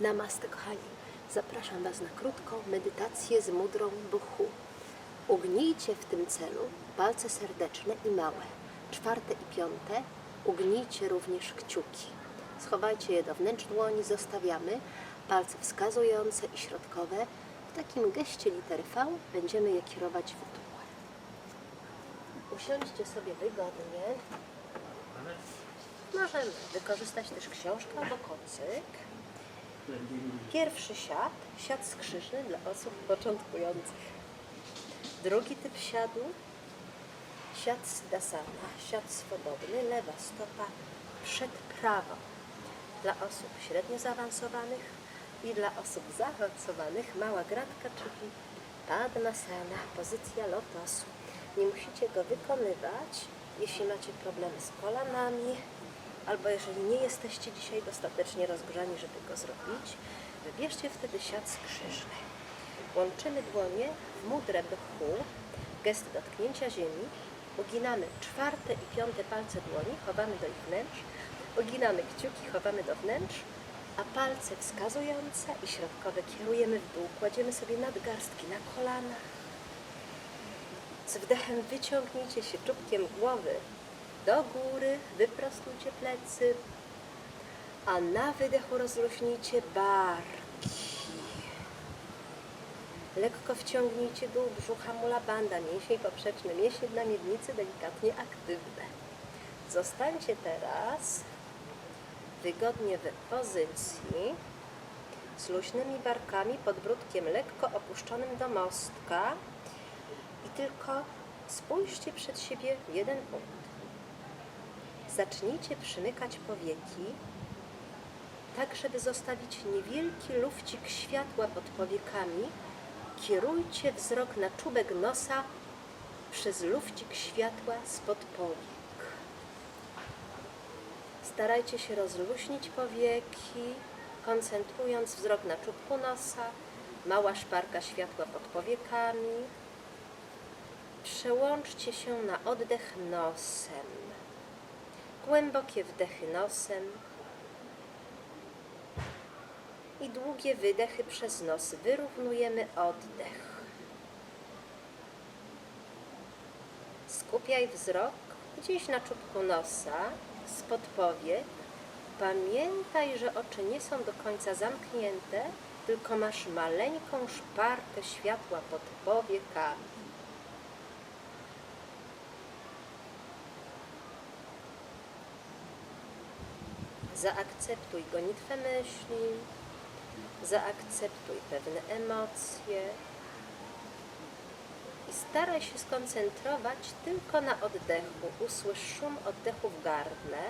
Namaste, kochani. Zapraszam Was na krótką medytację z mudrą buchu. Ugnijcie w tym celu palce serdeczne i małe. Czwarte i piąte ugnijcie również kciuki. Schowajcie je do wnętrz dłoni, zostawiamy palce wskazujące i środkowe. W takim geście litery V będziemy je kierować w dół. Usiądźcie sobie wygodnie. Możemy wykorzystać też książkę albo kocyk. Pierwszy siad, siad skrzyżny dla osób początkujących. Drugi typ siadu, siad siddhasana, siad swobodny, lewa stopa przed prawą. Dla osób średnio zaawansowanych i dla osób zaawansowanych mała gratka, czyli padmasana, pozycja lotosu. Nie musicie go wykonywać, jeśli macie problemy z kolanami, albo jeżeli nie jesteście dzisiaj dostatecznie rozgrzani, żeby go zrobić, wybierzcie wtedy siat skrzyżny. Łączymy dłonie w mudrę bhu, gest dotknięcia ziemi, uginamy czwarte i piąte palce dłoni, chowamy do ich wnętrz, uginamy kciuki, chowamy do wnętrz, a palce wskazujące i środkowe kierujemy w dół, kładziemy sobie nadgarstki na kolanach. Z wdechem wyciągnijcie się czubkiem głowy do góry, wyprostujcie plecy, a na wydechu rozluźnijcie barki. Lekko wciągnijcie dół brzucha mula banda, mięsień poprzeczny, mięsień na miednicy delikatnie aktywne. Zostańcie teraz wygodnie w pozycji z luźnymi barkami, podbródkiem lekko opuszczonym do mostka i tylko spójrzcie przed siebie jeden punkt. Zacznijcie przymykać powieki, tak żeby zostawić niewielki lufcik światła pod powiekami. Kierujcie wzrok na czubek nosa przez lufcik światła spod powiek. Starajcie się rozluźnić powieki, koncentrując wzrok na czubku nosa, mała szparka światła pod powiekami. Przełączcie się na oddech nosem. Głębokie wdechy nosem i długie wydechy przez nos. Wyrównujemy oddech. Skupiaj wzrok gdzieś na czubku nosa, spod powiek. Pamiętaj, że oczy nie są do końca zamknięte, tylko masz maleńką szparkę światła pod powiekami. Zaakceptuj gonitwę myśli, zaakceptuj pewne emocje i staraj się skoncentrować tylko na oddechu. Usłysz szum oddechu w gardle.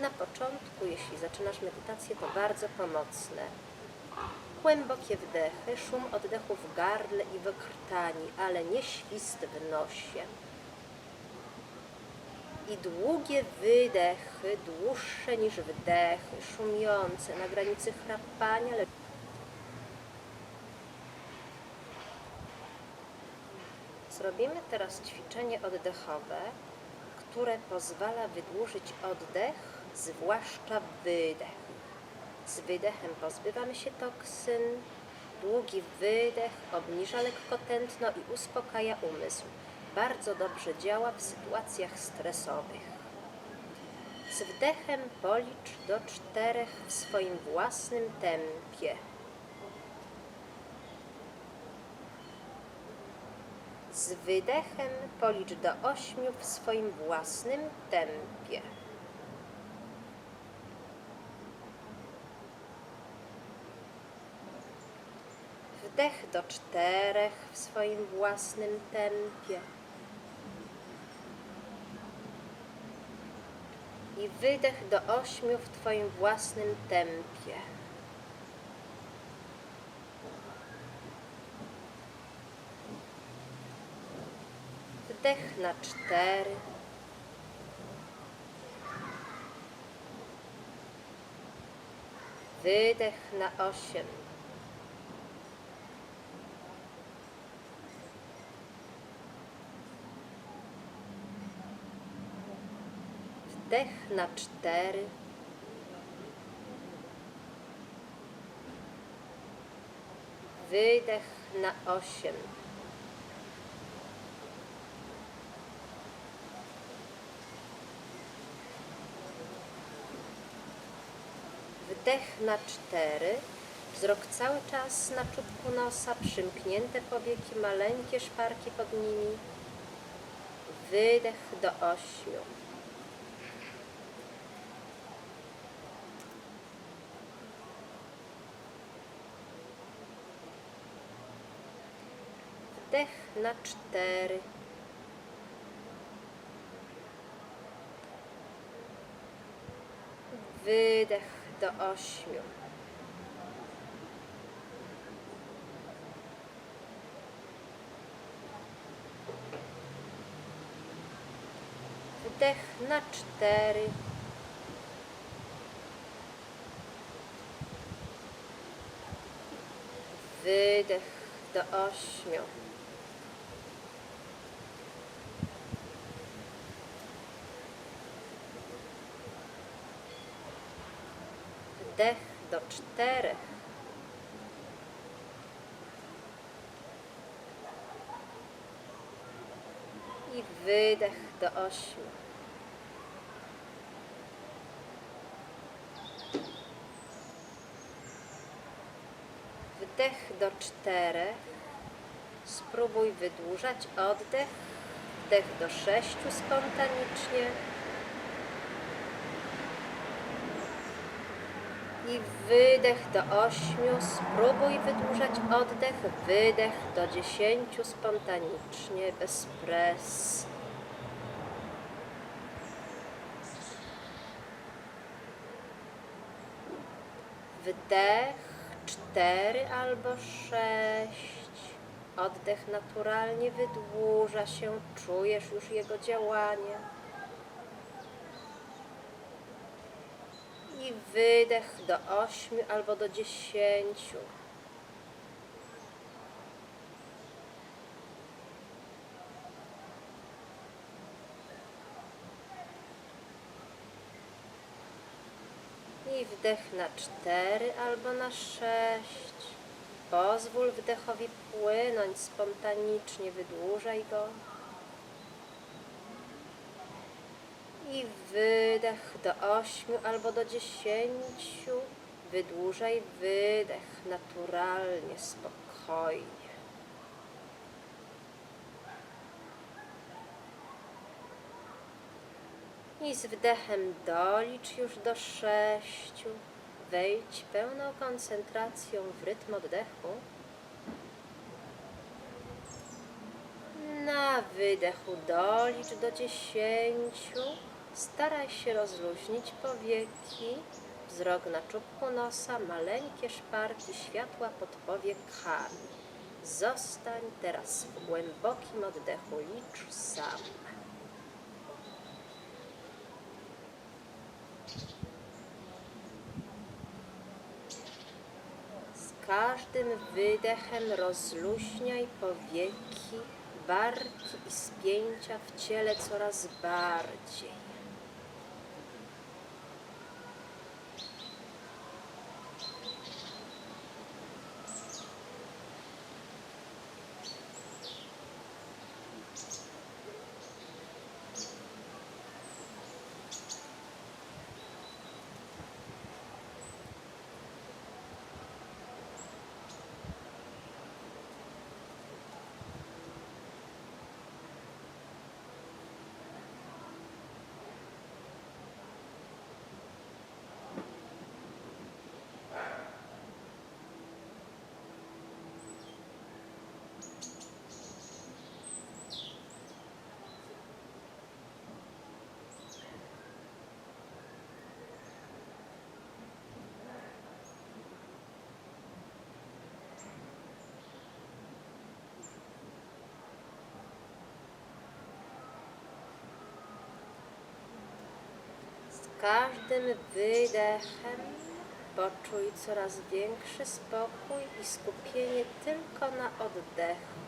Na początku, jeśli zaczynasz medytację, to bardzo pomocne. Głębokie wdechy, szum oddechu w gardle i w krtani, ale nie świst w nosie i długie wydechy, dłuższe niż wdechy, szumiące na granicy chrapania, lecz Zrobimy teraz ćwiczenie oddechowe, które pozwala wydłużyć oddech, zwłaszcza wydech. Z wydechem pozbywamy się toksyn, długi wydech obniża lekko tętno i uspokaja umysł bardzo dobrze działa w sytuacjach stresowych. Z wdechem policz do czterech w swoim własnym tempie. Z wydechem policz do ośmiu w swoim własnym tempie. Wdech do czterech w swoim własnym tempie. I wydech do ośmiu w Twoim własnym tempie. Wdech na cztery. Wydech na osiem. Wdech na cztery. wydech na osiem. Wdech na cztery. Wzrok cały czas na czubku nosa, przymknięte powieki, maleńkie szparki pod nimi. Wydech do ośmiu. Wdech na cztery. Wydech do ośmiu. Wdech na cztery. Wydech do ośmiu. Do czterech. I wydech do ośmiu. Wdech do czterech. Spróbuj wydłużać oddech. Wdech do sześciu spontanicznie. I wydech do ośmiu. Spróbuj wydłużać oddech. Wydech do dziesięciu spontanicznie, bez presji. Wdech cztery albo sześć. Oddech naturalnie wydłuża się, czujesz już jego działanie. I wydech do ośmiu albo do dziesięciu. I wdech na cztery albo na sześć. Pozwól wdechowi płynąć spontanicznie, wydłużaj go. I wydech do ośmiu albo do dziesięciu. Wydłużaj wydech naturalnie, spokojnie. I z wdechem dolicz już do sześciu. Wejdź pełną koncentracją w rytm oddechu. Na wydechu dolicz do dziesięciu. Staraj się rozluźnić powieki. Wzrok na czubku nosa, maleńkie szparki światła pod powiekami. Zostań teraz w głębokim oddechu. Licz sam. Z każdym wydechem rozluźniaj powieki, barki i spięcia w ciele coraz bardziej. Z każdym wydechem poczuj coraz większy spokój i skupienie tylko na oddechu.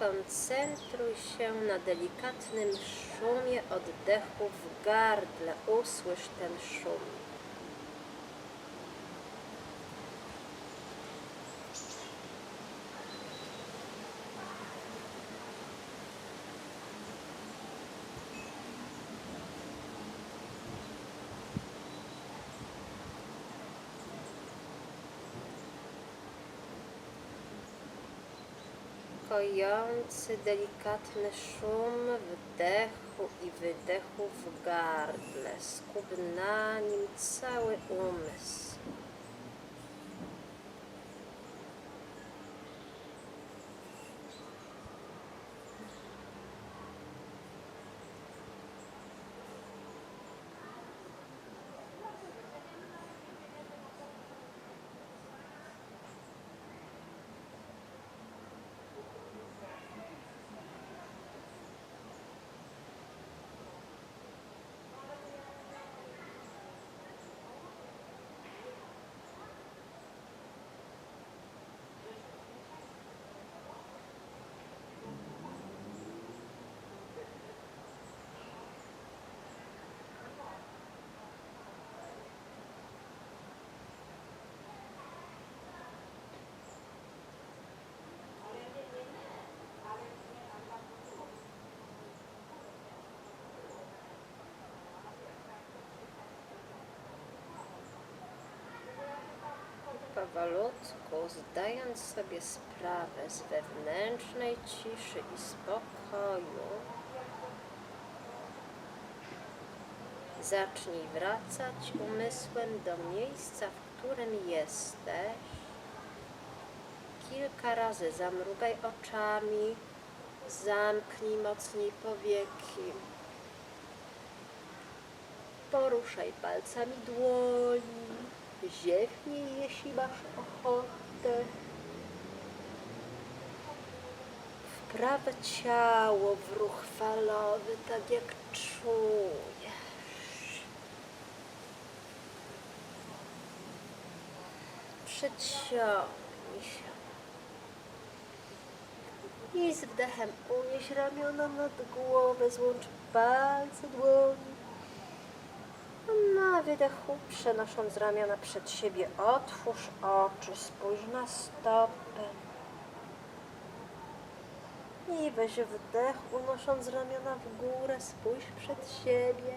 Skoncentruj się na delikatnym szumie oddechu w gardle. Usłysz ten szum. Kojący, delikatny szum wdechu i wydechu w gardle. Skup na nim cały umysł. Powolutku, zdając sobie sprawę z wewnętrznej ciszy i spokoju, zacznij wracać umysłem do miejsca, w którym jesteś. Kilka razy zamrugaj oczami, zamknij mocniej powieki. Poruszaj palcami dłoni, ziewnij, jeśli masz ochotę. Wpraw ciało w ruch falowy, tak jak czujesz. Przeciągnij się. I z wdechem unieś ramiona nad głowę, złącz palce dłoni. Na wydechu, przenosząc ramiona przed siebie, otwórz oczy, spójrz na stopę. I weź wdech, unosząc ramiona w górę, spójrz przed siebie.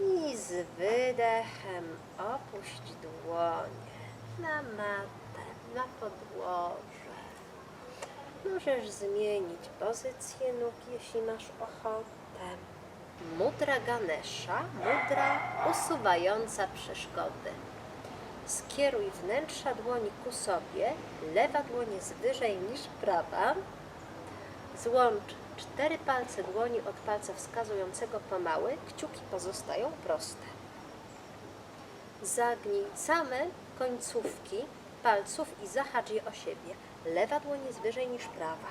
I z wydechem opuść dłonie na matę, na podłoże. Możesz zmienić pozycję nóg, jeśli masz ochotę. Mudra Ganesha, mudra usuwająca przeszkody. Skieruj wnętrza dłoni ku sobie, lewa dłoń jest wyżej niż prawa. Złącz cztery palce dłoni od palca wskazującego pomałe, kciuki pozostają proste. Zagnij same końcówki palców i zahacz je o siebie. Lewa dłoń jest wyżej niż prawa.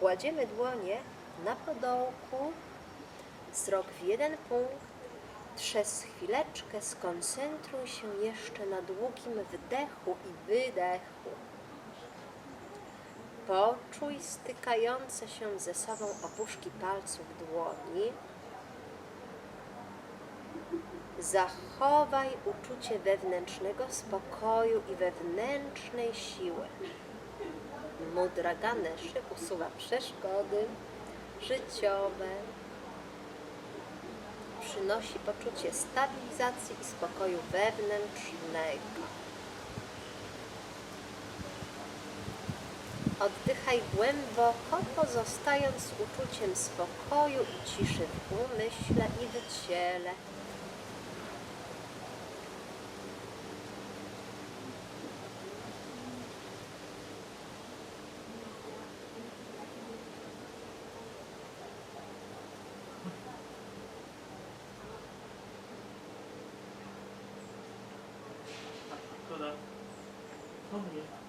Kładziemy dłonie na podołku, wzrok w jeden punkt. Przez chwileczkę skoncentruj się jeszcze na długim wdechu i wydechu. Poczuj stykające się ze sobą opuszki palców dłoni. Zachowaj uczucie wewnętrznego spokoju i wewnętrznej siły. Mudra Ganeszy usuwa przeszkody życiowe, przynosi poczucie stabilizacji i spokoju wewnętrznego. Oddychaj głęboko, pozostając z uczuciem spokoju i ciszy w umyśle i w ciele. 多没意思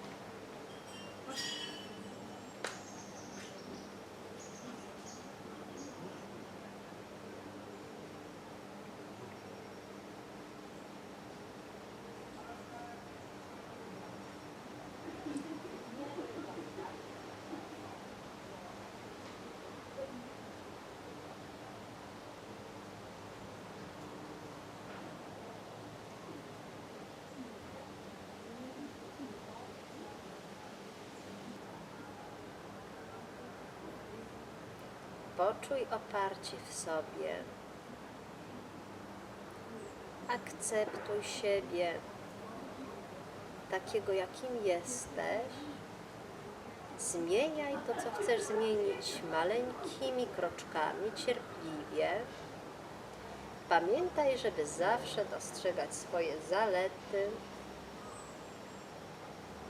Poczuj oparcie w sobie. Akceptuj siebie takiego, jakim jesteś. Zmieniaj to, co chcesz zmienić maleńkimi kroczkami, cierpliwie. Pamiętaj, żeby zawsze dostrzegać swoje zalety.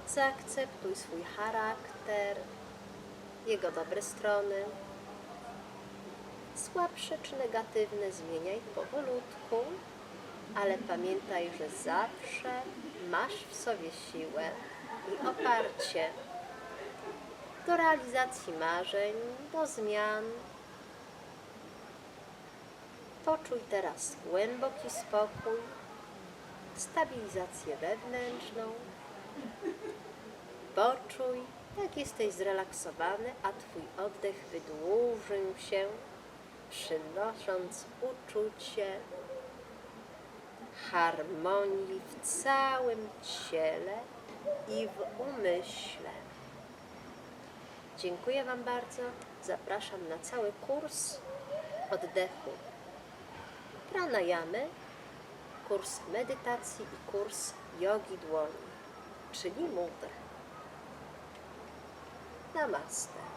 Zaakceptuj swój charakter, jego dobre strony. Słabsze czy negatywne zmieniaj powolutku, ale pamiętaj, że zawsze masz w sobie siłę i oparcie do realizacji marzeń, do zmian. Poczuj teraz głęboki spokój, stabilizację wewnętrzną. Poczuj, jak jesteś zrelaksowany, a Twój oddech wydłużył się, przynosząc uczucie harmonii w całym ciele i w umyśle. Dziękuję Wam bardzo. Zapraszam na cały kurs oddechu pranayamy, kurs medytacji i kurs jogi dłoni, czyli mudr. Namaste.